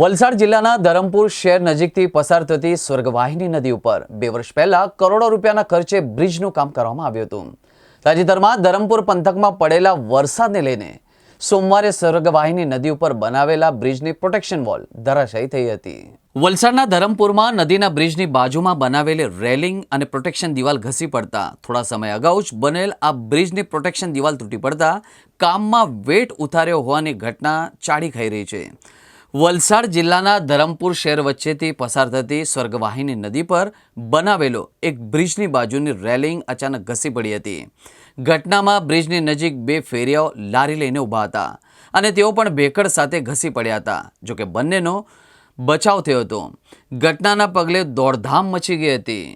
વલસાડ જિલ્લાના ધરમપુર શહેર નજીકથી પસાર થતી સ્વર્ગવાહિની નદી ઉપર બે વર્ષ પહેલા કરોડો રૂપિયાના ખર્ચે બ્રિજનું કામ કરવામાં આવ્યું હતું. તાજેતરમાં ધરમપુર પંથકમાં પડેલા વરસાદને લઈને સોમવારે સ્વર્ગવાહિની નદી ઉપર બનાવેલા બ્રિજની પ્રોટેક્શન વોલ ધરાશાયી થઈ હતી. વલસાડના ધરમપુરમાં નદીના બ્રિજની બાજુમાં બનાવેલી રેલિંગ અને પ્રોટેક્શન દિવાલ ઘસી પડતા થોડા સમય અગાઉ જ બનેલ આ બ્રિજની પ્રોટેક્શન દિવાલ તૂટી પડતા કામમાં વેટ ઉતાર્યો હોવાની ઘટના ચાડી ખાઈ રહી છે. વલસાડ જિલ્લાના ધરમપુર શહેર વચ્ચેથી પસાર થતી સ્વર્ગવાહિની નદી પર બનાવેલો એક બ્રિજની બાજુની રેલિંગ અચાનક ઘસી પડી હતી. ઘટનામાં બ્રિજની નજીક બે ફેરિયાઓ લારી લઈને ઊભા હતા અને તેઓ પણ ભેકડ સાથે ઘસી પડ્યા હતા જોકે બંનેનો બચાવ થયો હતો. ઘટનાના પગલે દોડધામ મચી ગઈ હતી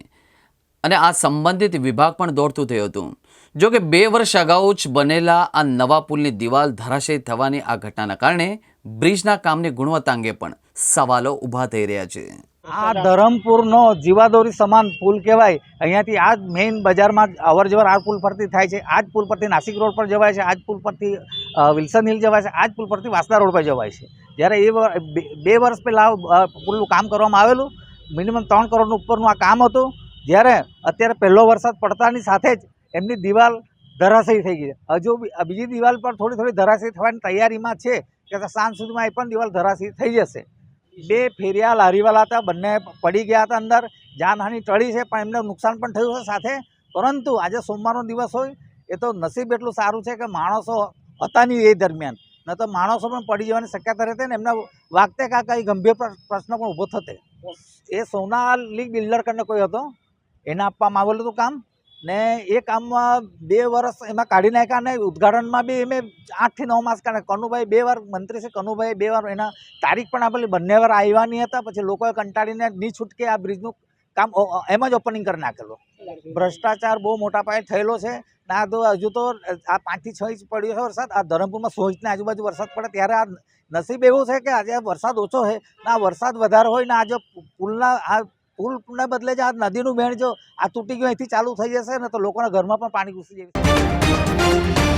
અને આ સંબંધિત વિભાગ પણ દોડતું થયું હતું. જોકે બે વર્ષ અગાઉ જ બનેલા આ નવા પુલની દિવાલ ધરાશયી થવાની આ ઘટનાના કારણે બ્રિજના કામની ગુણવત્તા અંગે પણ સવાલો ઊભા થઈ રહ્યા છે. આ ધરમપુરનો જીવાદોરી સમાન પુલ કહેવાય. અહીંયાથી આ મેઇન બજારમાં અવર જવર આ પુલ પરથી થાય છે, આ જ પુલ પરથી નાસિક રોડ પર જવાય છે, આ જ પુલ પરથી વિલ્સન હિલ જવાય છે, આ જ પુલ પરથી વાસદા રોડ પર જવાય છે. જ્યારે એ બે- વર્ષ પહેલાં પુલનું કામ કરવામાં આવેલું મિનિમમ ત્રણ કરોડનું ઉપરનું આ કામ હતું. જ્યારે અત્યારે પહેલો વરસાદ પડતાની સાથે જ એમની દિવાલ ધરાશયી થઈ ગઈ છે. હજુ બીજી દિવાલ પર થોડી થોડી ધરાશયી થવાની તૈયારીમાં છે. કે સાંજ સુધીમાં એ પણ દિવાલ ધરાશી થઈ જશે. બે ફેરિયા લારીવાલા હતા, બંને પડી ગયા હતા અંદર, જાનહાનિ ટળી છે, પણ એમને નુકસાન પણ થયું છે સાથે. પરંતુ આજે સોમવારનો દિવસ હોય, એ તો નસીબ એટલું સારું છે કે માણસો હતા નહીં એ દરમિયાન. ન તો માણસો પણ પડી જવાની શક્યતા રહેતી ને એમને વાગતે કાં કંઈ ગંભીર પ્ર- પ્રશ્ન પણ ઊભો થતે. એ સોનાલી બિલ્ડર કરીને કોઈ હતો? એને આપવામાં આવેલું હતું કામ? ને એ કામમાં બે વર્ષ એમાં કાઢી નાખ્યા અને ઉદઘાટનમાં બી એમે આઠથી નવ માસ કાઢે. કનુભાઈ બે વાર, મંત્રી છે કનુભાઈ બે વાર, એના તારીખ પણ આપેલી. બંને વાર આવવાની હતા, પછી લોકોએ કંટાળીને ની છૂટકે આ બ્રિજનું કામ એમ જ ઓપનિંગ કરી નાખેલું. ભ્રષ્ટાચાર બહુ મોટા પાયે થયેલો છે. ના તો હજુ તો આ પાંચથી છ ઇંચ પડ્યો છે વરસાદ. આ ધરમપુરમાં સો ઇંચની આજુબાજુ વરસાદ પડે, ત્યારે આ નસીબ એવું છે કે આજે વરસાદ ઓછો છે. ને વરસાદ વધારે હોય ને આજે પુલના, આ પુલને બદલે જે આ નદીનું બેણ જો આ તૂટી ગયું, અહીંથી ચાલુ થઈ જશે ને તો લોકોના ઘરમાં પણ પાણી ઘૂસી જાય